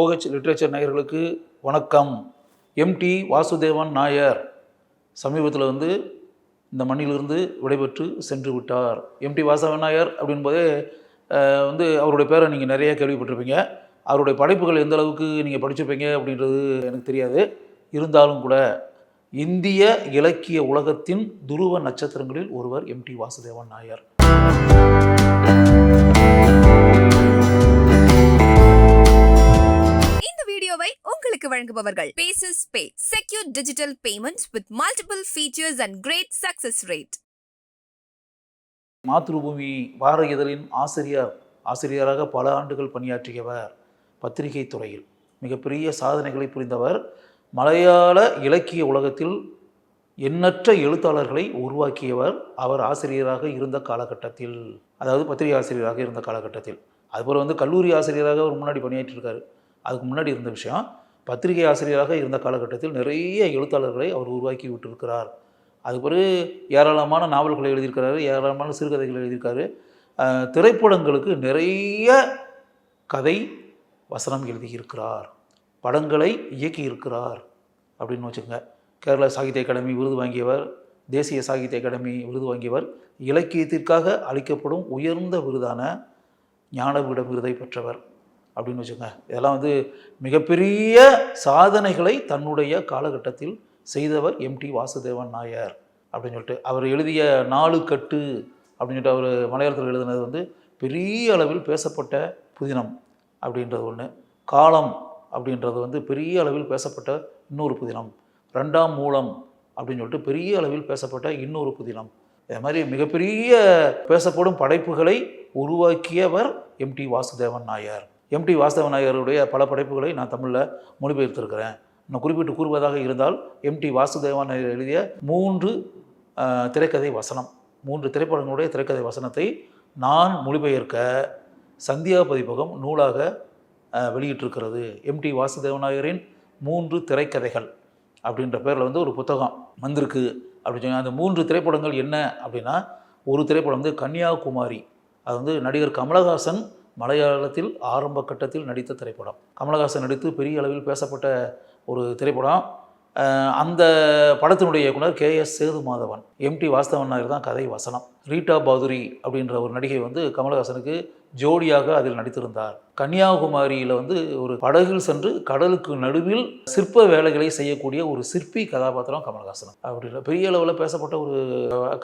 OH literature நேயர்களுக்கு வணக்கம். Empty Vasudevan Nair சமீபத்தில் வந்து இந்த மண்ணிலிருந்து விடைபெற்று சென்று விட்டார். எம்டி வாசவன் நாயர் அப்படின்போதே வந்து அவருடைய பேரை நீங்கள் நிறைய கேள்விப்பட்டிருப்பீங்க. அவருடைய படைப்புகள் எந்த அளவுக்கு நீங்கள் படிச்சிருப்பீங்க அப்படின்றது எனக்கு தெரியாது. இருந்தாலும் கூட இந்திய இலக்கிய உலகத்தின் துருவ நட்சத்திரங்களில் ஒருவர் எம்டி வாசுதேவன் நாயர். வீடியோவை உங்களுக்கு வழங்குபவர்கள். Bases pay secure digital payment with multiple features and great success rate Mathrubhumi வார இதழின் ஆசிரியர் ஆசிரியராக பல ஆண்டுகள் பணியாற்றியவர் பத்திரிகை துறையில். மிகப்பெரிய சாதனைகளை புரிந்தவர் மலையாள இலக்கிய உலகத்தில் எண்ணற்ற எழுத்தாளர்களை உருவாக்கியவர் அவர் ஆசிரியராக இருந்த காலகட்டத்தில். அதாவது பத்திரிகை ஆசிரியராக இருந்த காலகட்டத்தில். அதுபோல் வந்து கல்லூரி ஆசிரியராக அவர் முன்னாடி பணியாற்றிருக்காரு. அதுக்கு முன்னாடி இருந்த விஷயம் பத்திரிகை ஆசிரியராக இருந்த காலகட்டத்தில் நிறைய எழுத்தாளர்களை அவர் உருவாக்கி விட்டிருக்கிறார். அது பிறகு ஏராளமான நாவல்களை எழுதியிருக்கிறாரு ஏராளமான சிறுகதைகள் எழுதியிருக்காரு. திரைப்படங்களுக்கு நிறைய கதை வசனம் எழுதியிருக்கிறார். படங்களை இயக்கியிருக்கிறார் அப்படின்னு வச்சுக்கோங்க. கேரள சாகித்ய அகாடமி விருது வாங்கியவர் தேசிய சாகித்ய அகாடமி விருது வாங்கியவர் இலக்கியத்திற்காக அளிக்கப்படும் உயர்ந்த விருதான ஞானபீட விருதை பெற்றவர். அப்படின்னு வச்சுக்கோங்க. இதெல்லாம் வந்து மிகப்பெரிய சாதனைகளை தன்னுடைய காலகட்டத்தில் செய்தவர் எம்டி வாசுதேவன் நாயர் அப்படின்னு சொல்லிட்டு அவர் எழுதிய நாலு கட்டு அப்படின்னு சொல்லிட்டு அவர் மலையாளத்தில் எழுதினது வந்து பெரிய அளவில் பேசப்பட்ட புதினம் அப்படின்றது ஒன்று காலம் அப்படின்றது வந்து பெரிய அளவில் பேசப்பட்ட இன்னொரு புதினம். ரெண்டாம் மூலம் அப்படின்னு சொல்லிட்டு பெரிய அளவில் பேசப்பட்ட இன்னொரு புதினம். இது மாதிரி மிகப்பெரிய பேசப்படும் படைப்புகளை உருவாக்கியவர் எம்டி வாசுதேவன் நாயர். எம்டி வாசுதேவன் நாயகருடைய பல படைப்புகளை நான் தமிழில் மொழிபெயர்த்திருக்கிறேன். நான் குறிப்பிட்டு கூறுவதாக இருந்தால் எம்டி வாசுதேவன் நாயகர் எழுதிய மூன்று திரைக்கதை வசனம் மூன்று திரைப்படங்களுடைய திரைக்கதை வசனத்தை நான் மொழிபெயர்க்க சந்தியா பதிப்பகம் நூலாக வெளியிட்டிருக்கிறது. எம்டி வாசுதேவநாயகரின் மூன்று திரைக்கதைகள் அப்படின்ற பேரில் வந்து ஒரு புத்தகம் வந்திருக்கு. அப்படின்னு சொல்லி அந்த மூன்று திரைப்படங்கள் என்ன அப்படின்னா ஒரு திரைப்படம் வந்து கன்னியாகுமாரி அது வந்து நடிகர் கமலஹாசன் மலையாளத்தில் ஆரம்ப கட்டத்தில் நடித்த திரைப்படம். கமலஹாசன் நடித்து பெரிய அளவில் பேசப்பட்ட ஒரு திரைப்படம். அந்த படத்தினுடைய இயக்குனர் கே எஸ் சேதுமாதவன். எம்டி வாஸ்தவன் நாயர் தான் கதை வசனம். ரீட்டா பாதுரி அப்படின்ற ஒரு நடிகை வந்து கமலஹாசனுக்கு ஜோடியாக அதில் நடித்திருந்தார். கன்னியாகுமரியில் வந்து ஒரு படகில் சென்று கடலுக்கு நடுவில் சிற்ப வேலைகளை செய்யக்கூடிய ஒரு சிற்பி கதாபாத்திரம் கமலஹாசன். அப்படி பெரிய அளவில் பேசப்பட்ட ஒரு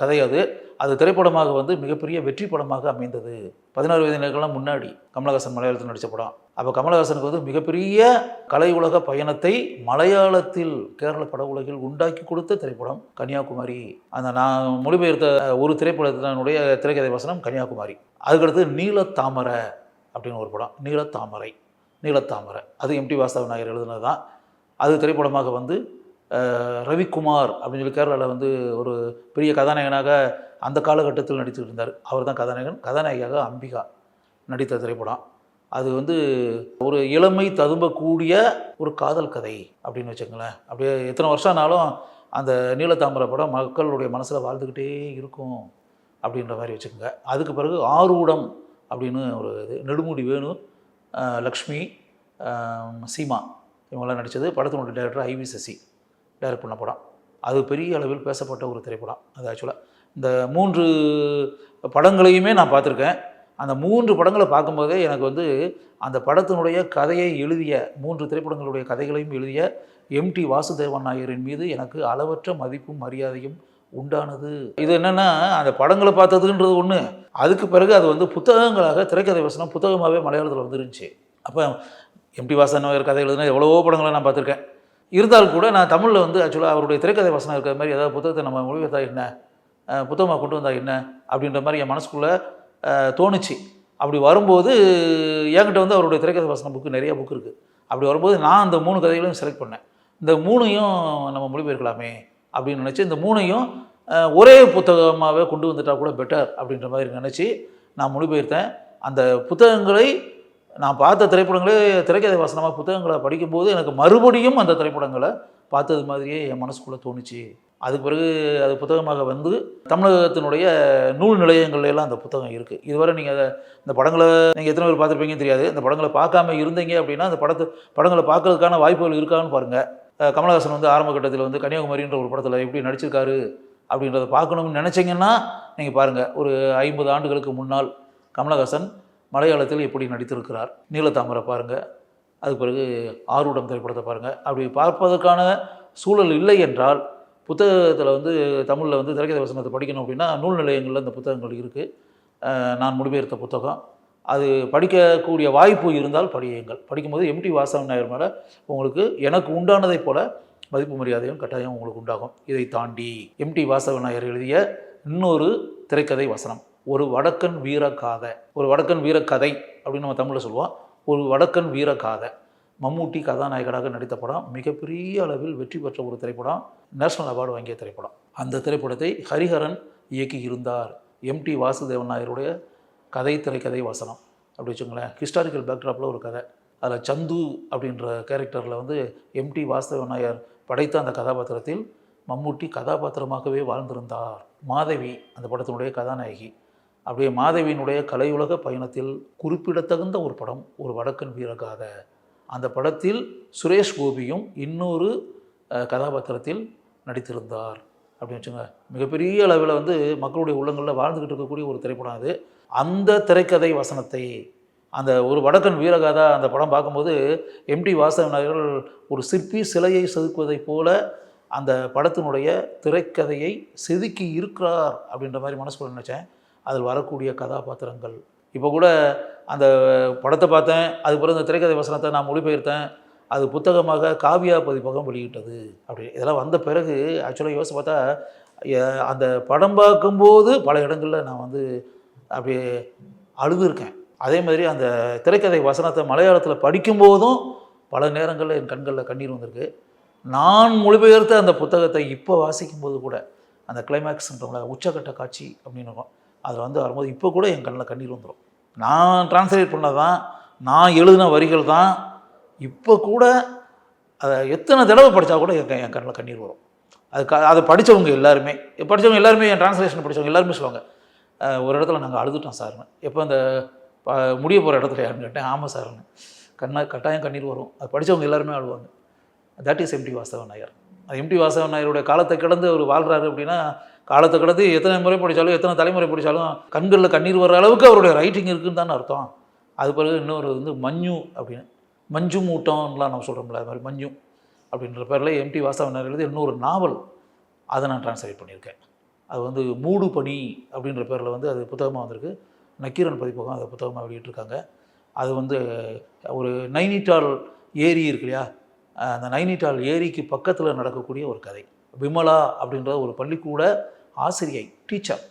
கதை அது. அது திரைப்படமாக வந்து மிகப்பெரிய வெற்றி படமாக அமைந்தது. பதினாறு வயதினர்கள்லாம் முன்னாடி கமலஹாசன் மலையாளத்தில் நடித்த படம். அப்போ கமலஹாசனுக்கு வந்து மிகப்பெரிய கலை உலக பயணத்தை மலையாளத்தில் கேரள பட உலகில் உண்டாக்கி கொடுத்த திரைப்படம் கன்னியாகுமரி. அந்த நான் மொழிபெயர்த்த ஒரு திரைப்படத்தினுடைய திரைக்கதை வசனம் கன்னியாகுமரி. அதுக்கடுத்து நீலத்தாமரை அப்படின்னு ஒரு படம். நீலத்தாமரை நீலத்தாமரை. அது எம்டி வாசவ நாயர் எழுதுனது தான் அது திரைப்படமாக வந்து ரவிக்குமார் அப்படின்னு சொல்லி கேரளாவில் வந்து ஒரு பெரிய கதாநாயகனாக அந்த காலகட்டத்தில் நடித்துட்டு இருந்தார். அவர் தான் கதாநாயகன். கதாநாயகியாக அம்பிகா நடித்த திரைப்படம். அது வந்து ஒரு இளமை ததும்பக்கூடிய ஒரு காதல் கதை அப்படின்னு வச்சுக்கோங்களேன். அப்படியே எத்தனை வருஷம் ஆனாலும் அந்த நீலத்தாமரை படம் மக்களுடைய மனசில் வாழ்ந்துக்கிட்டே இருக்கும் அப்படின்ற மாதிரி வச்சுக்கோங்க. அதுக்கு பிறகு ஆரூடம் அப்படின்னு ஒரு இது. நெடுமுடி வேணு லக்ஷ்மி சீமா இவங்கெல்லாம் நடித்தது படத்தினுடைய டேரக்டர் ஐவி சசி டைரக்ட் பண்ண படம். அது பெரிய அளவில் பேசப்பட்ட ஒரு திரைப்படம் அது ஆக்சுவலாக இந்த மூன்று படங்களையுமே நான் பார்த்துருக்கேன். அந்த மூன்று படங்களை பார்க்கும்போதே எனக்கு வந்து அந்த படத்தினுடைய கதையை எழுதிய மூன்று திரைப்படங்களுடைய கதைகளையும் எழுதிய எம்டி வாசுதேவன் நாயரின் மீது எனக்கு அளவற்ற மதிப்பும் மரியாதையும் உண்டானது. இது என்னென்னா அந்த படங்களை பார்த்ததுன்றது ஒன்று அதுக்கு பிறகு அது வந்து புத்தகங்களாக திரைக்கதை வசனம் புத்தகமாகவே மலையாளத்தில் வந்துருந்துச்சு. அப்போ எம்டி வாசன் அவர் கதை எழுதுனா எவ்வளவோ படங்களை நான் பார்த்துருக்கேன். இருந்தாலும் கூட நான் தமிழில் வந்து ஆக்சுவலாக அவருடைய திரைக்கதை வசனம் இருக்கிற மாதிரி ஏதாவது புத்தகத்தை நம்ம மொழிபெயர்த்தா என்ன? புத்தகமாக கொண்டு வந்தா என்ன? அப்படின்ற மாதிரி என் மனசுக்குள்ளே தோணுச்சு. அப்படி வரும்போது என்கிட்ட வந்து அவருடைய திரைக்கதை வசனம் புக்கு நிறைய புக் இருக்குது அப்படி வரும்போது நான் அந்த மூணு கதைகளையும் செலக்ட் பண்ணேன். இந்த மூணையும் நம்ம மொழிபெயர்க்கலாமே. அப்படின்னு நினச்சி இந்த மூணையும் ஒரே புத்தகமாகவே கொண்டு வந்துட்டா கூட பெட்டர் அப்படின்ற மாதிரி நினச்சி நான் மொழிபெயர்த்தேன். அந்த புத்தகங்களை நான் பார்த்த திரைப்படங்களே திரைக்கதை வசனமாக புத்தகங்களை படிக்கும்போது எனக்கு மறுபடியும் அந்த திரைப்படங்களை பார்த்தது மாதிரியே என் மனசுக்குள்ளே தோணுச்சு. அதுக்கு பிறகு அது புத்தகமாக வந்து தமிழகத்தினுடைய நூல் நிலையங்கள்ல எல்லாம் அந்த புத்தகம் இருக்குது இதுவரை நீங்கள் அதை இந்த படங்களை நீங்கள் எத்தனை பேர் பார்த்துருப்பீங்கன்னு தெரியாது. இந்த படங்களை பார்க்காம இருந்தீங்க அப்படின்னா அந்த படத்தை படங்களை பார்க்கறதுக்கான வாய்ப்புகள் இருக்கான்னு பாருங்கள் கமலஹாசன் வந்து ஆரம்ப கட்டத்தில் வந்து கன்னியாகுமரின்ற ஒரு படத்தில் எப்படி நடிச்சிருக்காரு அப்படின்றத பார்க்கணும்னு நினச்சிங்கன்னா நீங்கள் பாருங்கள் ஒரு ஐம்பது ஆண்டுகளுக்கு முன்னால் கமலஹாசன் மலையாளத்தில் எப்படி நடித்திருக்கிறார். நீலத்தாமரை பாருங்கள் அதுக்கு பிறகு ஆரூடம் திரைப்படத்தை பாருங்கள் அப்படி பார்ப்பதற்கான சூழல் இல்லை என்றால் புத்தகத்தில் வந்து தமிழில் வந்து திரைக்கதை வசனத்தை படிக்கணும் அப்படின்னா நூல் நிலையங்களில் அந்த புத்தகங்கள் இருக்குது நான் மொழிபெயர்த்த புத்தகம். அது படிக்கக்கூடிய வாய்ப்பு இருந்தால் படியுங்கள். படிக்கும்போது எம்டி வாசவன் நாயர் மேலே உங்களுக்கு எனக்கு உண்டானதைப் போல மதிப்பு மரியாதையும் கட்டாயம் உங்களுக்கு உண்டாகும். இதை தாண்டி எம்டி வாசவன் நாயர் எழுதிய இன்னொரு திரைக்கதை வசனம். ஒரு வடக்கன் வீரக்காதை ஒரு வடக்கன் வீரக்கதை அப்படின்னு நம்ம தமிழில் சொல்லுவோம். ஒரு வடக்கன் வீரக்காதை மம்மூட்டி கதாநாயகனாக நடித்த படம் மிகப்பெரிய அளவில் வெற்றி பெற்ற ஒரு திரைப்படம் நேஷனல் அவார்டு வாங்கிய திரைப்படம். அந்த திரைப்படத்தை ஹரிஹரன் இயக்கி இருந்தார் எம்டி வாசுதேவன் நாயருடைய கதை திரைக்கதை வசனம் அப்படி வச்சுங்களேன் ஹிஸ்டாரிக்கல் பேக்ட்ராப்பில் ஒரு கதை. அதில் சந்து அப்படின்ற கேரக்டரில் வந்து எம்டி வாஸ்தவ நாயர் படைத்த அந்த கதாபாத்திரத்தில் மம்மூட்டி கதாபாத்திரமாகவே வாழ்ந்திருந்தார். மாதவி அந்த படத்தினுடைய கதாநாயகி. அப்படியே மாதவியினுடைய கலையுலக பயணத்தில் குறிப்பிடத்தகுந்த ஒரு படம் ஒரு வடக்கன் வீரகாத. அந்த படத்தில் சுரேஷ் கோபியும் இன்னொரு கதாபாத்திரத்தில் நடித்திருந்தார். அப்படின்னு வச்சுங்க மிகப்பெரிய அளவில் வந்து மக்களுடைய உள்ளங்களில் வாழ்ந்துக்கிட்டு இருக்கக்கூடிய ஒரு திரைப்படம் அது. அந்த திரைக்கதை வசனத்தை அந்த ஒரு வடக்கன் வீரகாதா அந்த படம் பார்க்கும்போது எம்டி வாசவன் அவர்கள் ஒரு சிற்பி சிலையை செதுக்குவதைப் போல அந்த படத்தினுடைய திரைக்கதையை செதுக்கி இருக்கிறார் அப்படின்ற மாதிரி மனசுக்குள்ள நினச்சேன். அதில் வரக்கூடிய கதாபாத்திரங்கள். இப்போ கூட அந்த படத்தை பார்த்தேன் அதுக்கப்புறம் இந்த திரைக்கதை வசனத்தை நான் மொழிபெயர்த்தேன் அது புத்தகமாக காவியா பதிப்பகம் வெளியிட்டது. அப்படி இதெல்லாம் வந்த பிறகு ஆக்சுவலாக யோசிச்சு பார்த்தா அந்த படம் பார்க்கும்போது பல இடங்களில் நான் வந்து அப்படியே அழுதுருக்கேன். அதே மாதிரி அந்த திரைக்கதை வசனத்தை மலையாளத்தில் படிக்கும்போதும் பல நேரங்களில் என் கண்களில் கண்ணீர் வந்திருக்கு. நான் மொழிபெயர்த்த அந்த புத்தகத்தை இப்போ வாசிக்கும்போது கூட அந்த கிளைமேக்ஸ்ன்றவங்கள உச்சக்கட்ட காட்சி அப்படின்னு இருக்கும் அதில் வந்து வரும்போது இப்போ கூட என் கண்ணில் கண்ணீர் வந்துடும் நான் டிரான்ஸ்லேட் பண்ணது தான் நான் எழுதின வரிகள் தான் இப்போ கூட அதை எத்தனை தடவை படித்தா கூட என் என் கண்ணில் கண்ணீர் வரும். அது அதை படித்தவங்க எல்லாருமே படித்தவங்க எல்லாருமே என் டிரான்ஸ்லேஷன் படித்தவங்க எல்லாருமே சொல்லுவாங்க ஒரு இடத்துல நாங்கள் அழுதுட்டோம் சார்னு எப்போ அந்த ப- முடிய போகிற இடத்துல யாருன்னு கேட்டேன் ஆமாம் சார்னு கண்ணா கட்டாயம் கண்ணீர் வரும். அது படித்தவங்க எல்லாருமே அழுவாங்க. That is MT Vasavan Nair அது எம்டி வாசவன் நாயருடைய காலத்தை கடந்து அவர் வாழ்கிறாரு அப்படின்னா காலத்தை கடந்து எத்தனை முறை படித்தாலும் எத்தனை தலைமுறை படித்தாலும் கண்களில் கண்ணீர் வர்ற அளவுக்கு அவருடைய ரைட்டிங் இருக்குன்னு தானே அர்த்தம். அது பிறகு இன்னொரு வந்து மஞ்சு அப்படின்னு. மஞ்சு மூட்டம்லாம் நம்ம சொல்கிறோம்ல அது மாதிரி மஞ்சு அப்படின்ற பேரில் எம்டி வாசவன் நாயர் எழுதி இன்னொரு நாவல் அதை நான் ட்ரான்ஸ்லேட் பண்ணியிருக்கேன். அது வந்து மூடு பனி அப்படின்ற பேரில் வந்து அது புத்தகமாக வந்திருக்கு. நக்கீரன் பதிப்பகம் அதை புத்தகமாக வெளியிட்டிருக்காங்க. அது வந்து ஒரு நைனிட்டால் ஏரி இருக்கு இல்லையா? அந்த நைனிட்டால் ஏரிக்கு பக்கத்தில் நடக்கக்கூடிய ஒரு கதை. விமலா அப்படின்ற ஒரு பள்ளிக்கூட ஆசிரியை டீச்சர்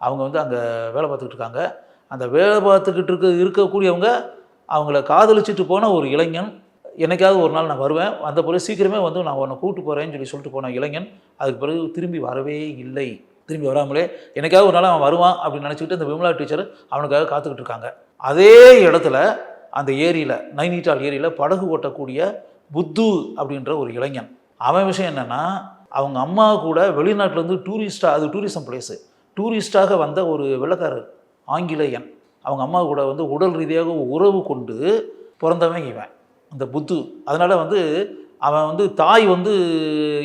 அவங்க வந்து அங்கே வேலை பார்த்துக்கிட்டு இருக்காங்க. அந்த வேலை பார்த்துக்கிட்டு இருக்க இருக்கக்கூடியவங்க அவங்கள காதலிச்சிட்டு போன ஒரு இளைஞன் என்னைக்காவது ஒரு நாள் நான் வருவேன். அந்த பிறகு சீக்கிரமே வந்து நான் உன்னை கூப்பிட்டு போகிறேன்னு சொல்லி சொல்லிட்டு போன இளைஞன் அதுக்கு பிறகு திரும்பி வரவே இல்லை. திரும்பி வராமலே எனக்காக ஒரு நாள் அவன் வருவான் அப்படின்னு நினச்சிக்கிட்டு அந்த விமலா டீச்சர் அவனுக்காக காத்துக்கிட்டு இருக்காங்க. அதே இடத்துல அந்த ஏரியில் நைனிட்டால் ஏரியில் படகு ஓட்டக்கூடிய புத்து அப்படின்ற ஒரு இளைஞன். அவன் விஷயம் என்னென்னா அவங்க அம்மா கூட வெளிநாட்டிலேருந்து டூரிஸ்டாக அது டூரிசம் பிளேஸு டூரிஸ்டாக வந்த ஒரு வெள்ளக்காரர் ஆங்கிலேயன். அவங்க அம்மா கூட வந்து உடல் ரீதியாக உறவு கொண்டு பிறந்தவன் இவன் அந்த புத்து. அதனால் வந்து அவன் வந்து தாய் வந்து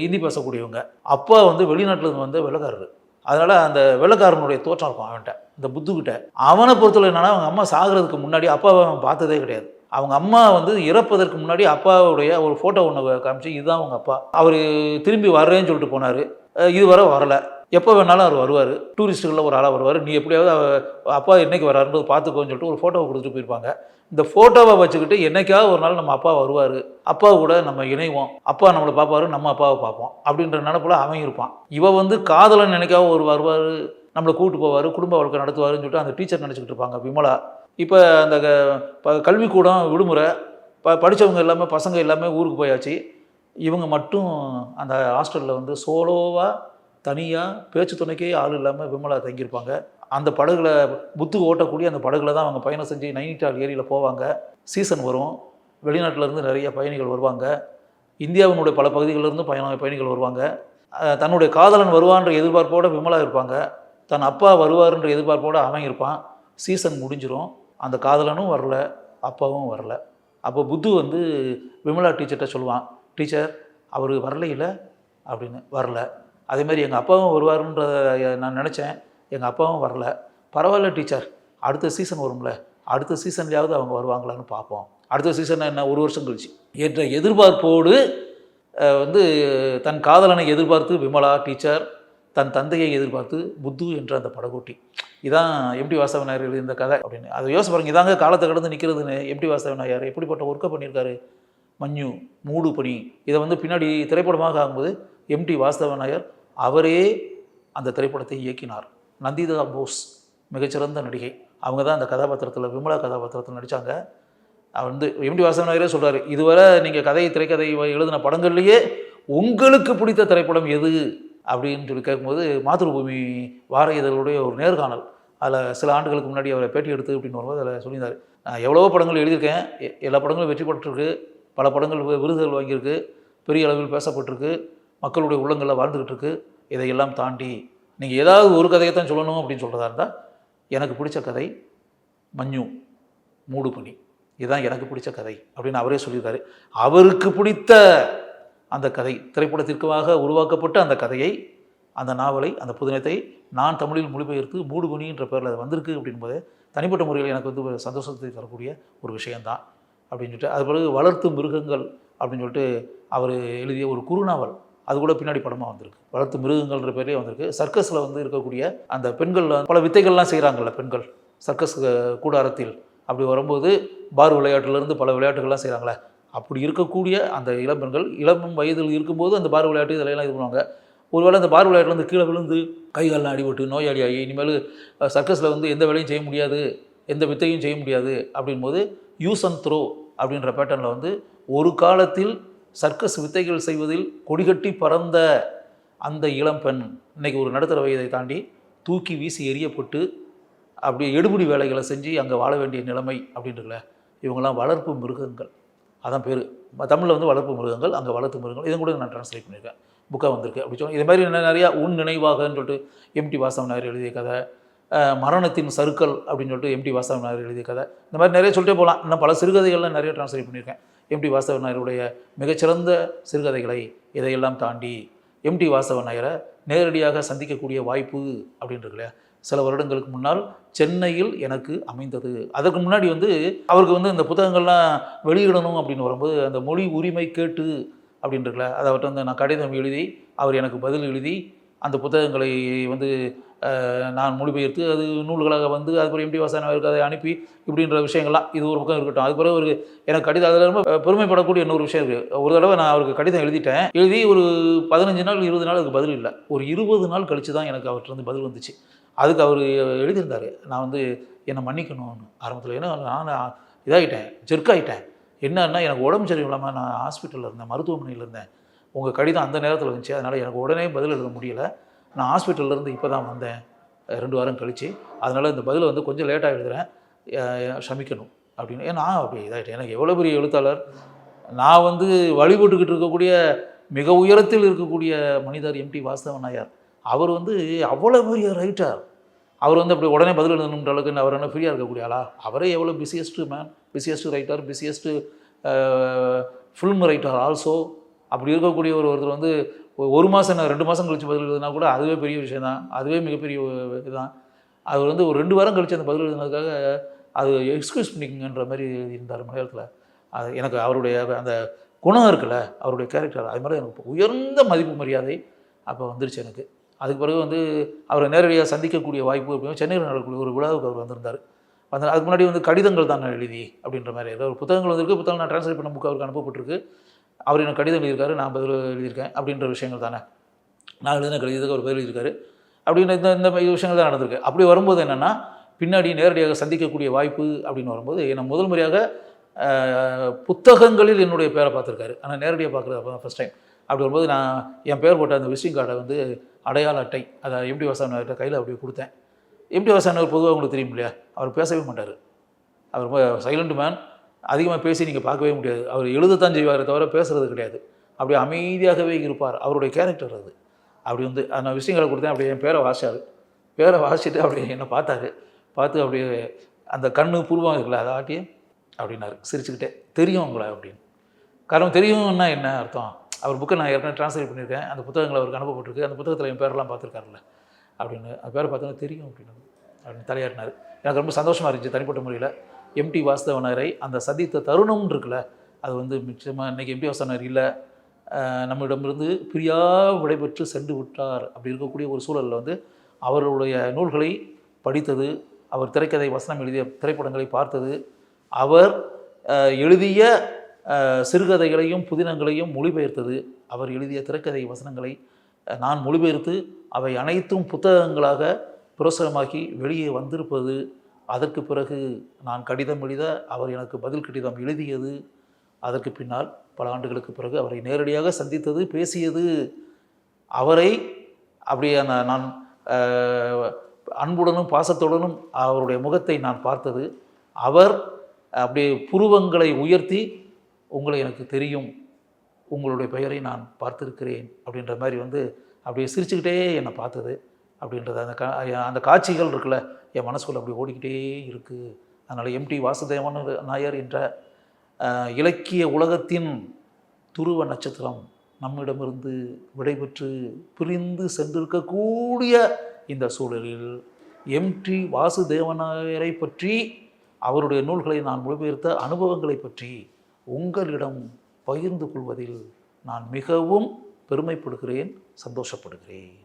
ஹிந்தி பேசக்கூடியவங்க. அப்பா வந்து வெளிநாட்டிலிருந்து வந்த வெள்ளக்காரர். அதனால் அந்த வெள்ளக்காரனுடைய தோற்றம் இருக்கும் அவன்கிட்ட இந்த புத்துக்கிட்ட. அவனை பொறுத்தவரை என்னன்னா அவங்க அம்மா சாகிறதுக்கு முன்னாடி அப்பாவை அவன் பார்த்ததே கிடையாது. அவங்க அம்மா வந்து இறப்பதற்கு முன்னாடி அப்பாவுடைய ஒரு ஃபோட்டோ ஒன்று காமிச்சு இதுதான் அவங்க அப்பா. அவர் திரும்பி வர்றேன்னு சொல்லிட்டு போனார். இதுவரை வரலை. எப்போ வேணாலும் அவர் வருவார். டூரிஸ்ட்டுகளில் ஒரு ஆளாக வருவார். நீ எப்படியாவது அவ- அப்பா என்னைக்கு வராருன்றது பார்த்துக்கோன்னு சொல்லிட்டு ஒரு ஃபோட்டோவை கொடுத்துட்டு போயிருப்பாங்க. இந்த ஃபோட்டோவை வச்சுக்கிட்டு என்னைக்காவது ஒரு நாள் நம்ம அப்பா வருவார். அப்பா கூட நம்ம இணைவோம். அப்பா நம்மளை பார்ப்பாரு நம்ம அப்பாவை பார்ப்போம். அப்படின்ற நினப்பில் அவன் இருப்பான். இவ வந்து காதலன் நினைக்காம ஒரு வருவார் நம்மளை கூப்பிட்டு போவார் குடும்ப வாழ்க்கை நடத்துவாருன்னு சொல்லிட்டு அந்த டீச்சர் நினச்சிக்கிட்டு இருப்பாங்க. விமலா. இப்போ அந்த க- ப- கல்விக்கூடம் விடுமுறை. ப படித்தவங்க எல்லாமே பசங்க எல்லாமே ஊருக்கு போயாச்சு. இவங்க மட்டும் அந்த ஹாஸ்டலில் வந்து சோலோவாக தனியாக பேச்சு துணைக்கே ஆள் இல்லாமல் விமலா தங்கியிருப்பாங்க. அந்த படகுல புத்து ஓட்டக்கூடிய அந்த படகுல தான் அவங்க பயணம் செஞ்சு நைனிட்டால் ஏரியில் போவாங்க. சீசன் வரும். வெளிநாட்டிலேருந்து நிறைய பயணிகள் வருவாங்க. இந்தியாவினுடைய பல பகுதிகளிலிருந்து பயண பயணிகள் வருவாங்க. தன்னுடைய காதலன் வருவான்ற எதிர்பார்ப்போடு விமலா இருப்பாங்க. தன் அப்பா வருவாருன்ற எதிர்பார்ப்போடு அவன் இருப்பான். சீசன் முடிஞ்சிடும் அந்த காதலனும் வரல அப்பாவும் வரல. அப்போ புத்து வந்து விமலா டீச்சர்கிட்ட சொல்லுவான் டீச்சர் அவர் வரலையில் அப்படின்னு வரல. அதே மாதிரி எங்கள் அப்பாவும் வருவாருன்றத நான் நினச்சேன் எங்கள் அப்பாவும் வரல. பரவாயில்ல டீச்சர் அடுத்த சீசன் வரும்ல அடுத்த சீசன்லையாவது அவங்க வருவாங்களான்னு பார்ப்போம். அடுத்த சீசன் என்ன ஒரு வருஷம் கழிச்சு. என்ற எதிர்பார்ப்போடு வந்து தன் காதலனை எதிர்பார்த்து விமலா டீச்சர் தன் தந்தையை எதிர்பார்த்து புத்து என்ற அந்த படகோட்டி. இதான் எப்படி வாசவனார் எழுதிய இந்த கதை அப்படின்னு. அதை யோசிச்சு பாருங்க இதாங்க காலத்தை கடந்து நிற்கிறதுன்னு எப்படி வாசவனார் எப்படிப்பட்ட ஒர்க்கை பண்ணியிருக்காரு? மஞ்சு மூடு பனி இதை வந்து பின்னாடி திரைப்படமாக ஆகும்போது எம்டி வாஸ்தவ நாயர் அவரே அந்த திரைப்படத்தை இயக்கினார். நந்திதா போஸ் மிகச்சிறந்த நடிகை. அவங்க தான் அந்த கதாபாத்திரத்தில் விமலா கதாபாத்திரத்தில் நடித்தாங்க அவர் வந்து எம்டி வாசவ நாயரே சொல்கிறார் இதுவரை நீங்கள் கதை திரைக்கதை எழுதின படங்கள்லேயே உங்களுக்கு பிடித்த திரைப்படம் எது? அப்படின்னு சொல்லி கேட்கும்போது மாதృபூமி வார இதழுடைய ஒரு நேர்காணல். அதில் சில ஆண்டுகளுக்கு முன்னாடி அவரை பேட்டி எடுத்து அப்படின்னு வரும்போது அதில் சொல்லியிருந்தார். நான் எவ்வளவோ படங்கள் எழுதியிருக்கேன். எ- எல்லா படங்களும் வெற்றி பெற்றிருக்கு. பல படங்கள் வி- விருதுகள் வாங்கியிருக்கு. பெரிய அளவில் பேசப்பட்டிருக்கு. மக்களுடைய உள்ளங்களில் வாழ்ந்துக்கிட்டு இருக்கு இதையெல்லாம் தாண்டி நீங்கள் ஏதாவது ஒரு கதையை தான் சொல்லணும் அப்படின்னு சொல்கிறதா இருந்தால் எனக்கு பிடிச்ச கதை மஞ்சு மூடு பணி இதுதான் எனக்கு பிடிச்ச கதை அப்படின்னு அவரே சொல்லியிருக்காரு. அவருக்கு பிடித்த அந்த கதை திரைப்படத்திற்காக உருவாக்கப்பட்ட அந்த கதையை அந்த நாவலை அந்த புதினத்தை நான் தமிழில் மொழிபெயர்த்து மூடுபணின்ற பேரில் அது வந்திருக்கு அப்படின்போது தனிப்பட்ட முறையில் எனக்கு வந்து ஒரு சந்தோஷத்தை தரக்கூடிய ஒரு விஷயந்தான் அப்படின்னு சொல்லிட்டு அது பிறகு வளர்த்து மிருகங்கள் அப்படின்னு சொல்லிட்டு அவர் எழுதிய ஒரு குறுநாவல். அது கூட பின்னாடி படமாக வந்திருக்கு. வளர்த்து மிருகங்கள்ன்ற பேர்லேயே வந்திருக்கு. சர்க்கஸில் வந்து இருக்கக்கூடிய அந்த பெண்கள் பல வித்தைகள்லாம் செய்கிறாங்கல்ல பெண்கள். சர்க்கஸ் கூடாரத்தில் அப்படி வரும்போது பார் விளையாட்டுலேருந்து பல விளையாட்டுகள்லாம் செய்கிறாங்களே அப்படி இருக்கக்கூடிய அந்த இளம்பெண்கள் இளம் வயதில் இருக்கும்போது அந்த பார் விளையாட்டு இதெல்லாம் இது பண்ணுவாங்க. ஒருவேளை அந்த பார் விளையாட்டுலேருந்து கீழே விழுந்து கைகாலெலாம் அடிபட்டு நோயாளி ஆகி இனிமேல் சர்க்கஸில் வந்து எந்த வேலையும் செய்ய முடியாது எந்த வித்தையும் செய்ய முடியாது அப்படின்போது யூஸ் அண்ட் த்ரோ அப்படின்ற பேட்டர்னில் வந்து ஒரு காலத்தில் சர்க்கஸ் வித்தைகள் செய்வதில் கொடிகட்டி பறந்த அந்த இளம்பெண் இன்னைக்கு ஒரு நடுத்தர வயதை தாண்டி தூக்கி வீசி எறியப்பட்டு அப்படி எடுபடி வேலைகளை செஞ்சு அங்கே வாழ வேண்டிய நிலைமை அப்படின்றல இவங்கெல்லாம் வளர்ப்பு மிருகங்கள். அதான் பேர். தமிழில் வந்து வளர்ப்பு மிருகங்கள் அங்கே வளர்ப்பு மிருகங்கள். இதை கூட நான் ட்ரான்ஸ்லேட் பண்ணியிருக்கேன். புக்காக வந்திருக்கு. அப்படி சொல்லி இது மாதிரி நிறையா உன் நினைவாகன்னு சொல்லிட்டு எம்டி வாசவன் நாயர் எழுதிய கதை மரணத்தின் சறுக்கல் அப்படின்னு சொல்லிட்டு எம்டி வாசவன் நாயர் எழுதிய கதை. இந்த மாதிரி நிறைய சொல்லிட்டே போகலாம். இன்னும் பல சிறுகதைகள்லாம் நிறைய ட்ரான்ஸ்லேட் பண்ணியிருக்கேன். எம்டி வாசவன் நாயருடைய மிகச்சிறந்த சிறுகதைகளை இதையெல்லாம் தாண்டி எம்டி வாசவன் நாயரை நேரடியாக சந்திக்கக்கூடிய வாய்ப்பு அப்படின்னு இருக்கு இல்லையா? சில வருடங்களுக்கு முன்னால் சென்னையில் எனக்கு அமைந்தது. அதற்கு முன்னாடி வந்து அவருக்கு வந்து இந்த புத்தகங்கள்லாம் வெளியிடணும் அப்படின்னு வரும்போது அந்த மொழி உரிமை கேட்டு அப்படின்றதுல அதை அவர்கிட்ட வந்து நான் கடிதம் எழுதி அவர் எனக்கு பதில் எழுதி அந்த புத்தகங்களை வந்து நான் மொழிபெயர்த்து அது நூல்களாக வந்து அதுக்கப்புறம் எம்டி வாசன் அவருக்கு அதை அனுப்பி இப்படின்ற விஷயங்கள்லாம் இது ஒரு பக்கம் இருக்கட்டும். அதுக்கு பிறகு ஒரு எனக்கு கடிதம் அதில் ரொம்ப பெருமைப்படக்கூடிய இன்னொரு விஷயம் இருக்குது ஒரு தடவை நான் அவருக்கு கடிதம் எழுதிட்டேன். எழுதி ஒரு பதினஞ்சு நாள் இருபது நாள் அதுக்கு பதில் இல்லை. ஒரு இருபது நாள் கழித்து தான் எனக்கு அவர்கிட்ட இருந்து பதில் வந்துச்சு. அதுக்கு அவர் எழுதியிருந்தார். நான் வந்து என்னை மன்னிக்கணும்னு ஆரம்பத்தில். ஏன்னா நான் இதாகிட்டேன் ஜெர்க் ஆகிட்டேன் என்னன்னா எனக்கு உடம்பு சரியில்லாமல் நான் ஹாஸ்பிட்டலில் இருந்தேன் மருத்துவமனையில் இருந்தேன். உங்கள் கடிதம் அந்த நேரத்தில் இருந்துச்சு அதனால் எனக்கு உடனே பதில் எழுத முடியலை. நான் ஹாஸ்பிட்டல்ல இருந்து இப்போ தான் வந்தேன். ரெண்டு வாரம் கழித்து அதனால் இந்த பதிலை வந்து கொஞ்சம் லேட்டாக எழுதுகிறேன் சமிக்கணும் அப்படின்னு. ஏன்னா நான் அப்படி இதாகிட்டேன் எனக்கு எவ்வளோ பெரிய எழுத்தாளர்? நான் வந்து வழிபட்டுக்கிட்டு இருக்கக்கூடிய மிக உயரத்தில் இருக்கக்கூடிய மனிதர் எம்டி வாஸ்தவன் நாயர். அவர் வந்து அவ்வளோ பெரிய ரைட்டர் அவர் வந்து அப்படி உடனே பதில் எழுதணுன்ற அளவுக்கு அவர் என்ன ஃப்ரீயாக இருக்கக்கூடிய ஆளா? அவரே எவ்வளோ busiest man busiest writer busiest film writer also அப்படி இருக்கக்கூடிய ஒரு ஒருத்தர் வந்து ஒரு மாதம் ரெண்டு மாதம் கழித்து பதில் எழுதுனா கூட அதுவே பெரிய விஷயம் தான். அதுவே மிகப்பெரிய ஒரு இதுதான். அவர் வந்து ஒரு ரெண்டு வாரம் கழித்து அந்த பதில் எழுதுனதுக்காக அது எக்ஸ்கியூஸ் பண்ணிக்கங்கன்ற மாதிரி இருந்தார் மலையாளத்தில். அது எனக்கு அவருடைய அந்த குணம் இருக்குல்ல அவருடைய கேரக்டர் அது மாதிரி எனக்கு உயர்ந்த மதிப்பு மரியாதை அப்போ வந்துருச்சு எனக்கு. அதுக்கு பிறகு வந்து அவரை நேரடியாக சந்திக்கக்கூடிய வாய்ப்பு அப்படின்னு சென்னையில் நடக்கக்கூடிய ஒரு விழாவுக்கு அவர் வந்திருந்தார். வந்து அதுக்கு முன்னாடி வந்து கடிதங்கள் தான் நான் எழுதி அப்படின்ற மாதிரி. ஏதோ ஒரு புத்தகங்கள் வந்திருக்கு. புத்தகம் நான் ட்ரான்ஸ்லேட் பண்ண புக்கு அவருக்கு அனுப்பப்பட்டிருக்கு. அவர் எனக்கு கடிதம் எழுதியிருக்காரு நான் பதில் எழுதியிருக்கேன் அப்படின்ற விஷயங்கள் தானே. நான் எழுதின கடிதத்துக்கு அவர் பதில் எழுதியிருக்காரு. அப்படின்ற இந்த இந்த மாதிரி விஷயங்கள் தான் நடந்திருக்கு. அப்படி வரும்போது என்னென்னா பின்னாடி நேரடியாக சந்திக்கக்கூடிய வாய்ப்பு அப்படின்னு வரும்போது என்னை முதல் முறையாக புத்தகங்களில் என்னுடைய பேரை பார்த்துருக்காரு. ஆனால் நேரடியாக பார்க்குறது அப்போ தான் ஃபஸ்ட் டைம் அப்படி வரும்போது நான் என் பேர் போட்ட அந்த விசிட்டிங் கார்டை வந்து அடையாள அட்டை அதை எம்டி வாசவன்கிட்ட கையில் அப்படியே கொடுத்தேன். எம்டி வாசவன் பொதுவாக உங்களுக்கு தெரியும் இல்லையா? அவர் பேசவே மாட்டார். அவர் ரொம்ப சைலண்ட் மேன் அதிகமாக பேசி நீங்கள் பார்க்கவே முடியாது. அவர் எழுதத்தான் செய்வாரே தவிர பேசுகிறது கிடையாது. அப்படியே அமைதியாகவே இருப்பார். அவருடைய கேரக்டர் அது. அப்படி வந்து அந்த விஷயங்களை கொடுத்தேன். அப்படியே என் பேரை வாசிச்சாரு. பேரை வாசிச்சுட்டு அப்படியே என்னை பார்த்தாரு. பார்த்து அப்படியே அந்த கண்ணு புருவம் இருக்குல்ல அதை ஆட்டி அப்படின்னாரு. சிரிச்சுக்கிட்டே தெரியும் உங்களை அப்படின்னு. காரணம் தெரியும்னா என்ன அர்த்தம்? அவர் புக்கை நான் ஏற்கனவே ட்ரான்ஸ்லேட் பண்ணியிருக்கேன். அந்த புத்தகங்களை அவருக்கு அனுப்பப்பட்டிருக்கு. அந்த புத்தகத்தில் என் பேரெல்லாம் பார்த்துருக்காருல்ல. அப்படின்னு அந்த பேரை பார்த்தோன்னா தெரியும் அப்படின்னு அப்படின்னு தலையாட்டினார். எனக்கு ரொம்ப சந்தோஷமாக இருந்துச்சு தனிப்பட்ட முறையில். எம்டி வாசுதேவனரை அந்த சந்தித்த தருணம்னு இருக்குல்ல அது வந்து நிச்சயமாக இன்றைக்கி எம்டி வாசனர் இல்லை. நம்மிடமிருந்து பிரியா விடைபெற்று சென்று விட்டார் அப்படி இருக்கக்கூடிய ஒரு சூழலில் வந்து அவருடைய நூல்களை படித்தது அவர் திரைக்கதை வசனம் எழுதிய திரைப்படங்களை பார்த்தது அவர் எழுதிய சிறுகதைகளையும் புதினங்களையும் மொழிபெயர்த்தது அவர் எழுதிய திரைக்கதை வசனங்களை நான் மொழிபெயர்த்து அவை அனைத்தும் புத்தகங்களாக பிரசுரமாகி வெளியே வந்திருப்பது அதற்கு பிறகு நான் கடிதம் எழுத அவர் எனக்கு பதில் கடிதம் எழுதியது. அதற்கு பின்னால் பல ஆண்டுகளுக்கு பிறகு அவரை நேரடியாக சந்தித்தது பேசியது. அவரை அப்படியே நான் அன்புடனும் பாசத்துடனும் அவருடைய முகத்தை நான் பார்த்தது. அவர் அப்படியே புருவங்களை உயர்த்தி உங்களை எனக்கு தெரியும். உங்களுடைய பெயரை நான் பார்த்திருக்கிறேன். அப்படின்ற மாதிரி வந்து அப்படியே சிரிச்சுக்கிட்டே என்னை பார்த்தது. அப்படின்றது அந்த கா அந்த காட்சிகள் இருக்குல்ல என் மனசுக்குள்ள அப்படி ஓடிக்கிட்டே இருக்குது அதனால் எம்டி வாசுதேவன் நாயர் என்ற இலக்கிய உலகத்தின் துருவ நட்சத்திரம் நம்மிடமிருந்து விடைபெற்று பிரிந்து சென்றிருக்கக்கூடிய இந்த சூழலில் எம்டி வாசுதேவனாயரை பற்றி அவருடைய நூல்களை நான் மொழிபெயர்த்த அனுபவங்களை பற்றி உங்களிடம் பகிர்ந்து கொள்வதில் நான் மிகவும் பெருமைப்படுகிறேன் சந்தோஷப்படுகிறேன்.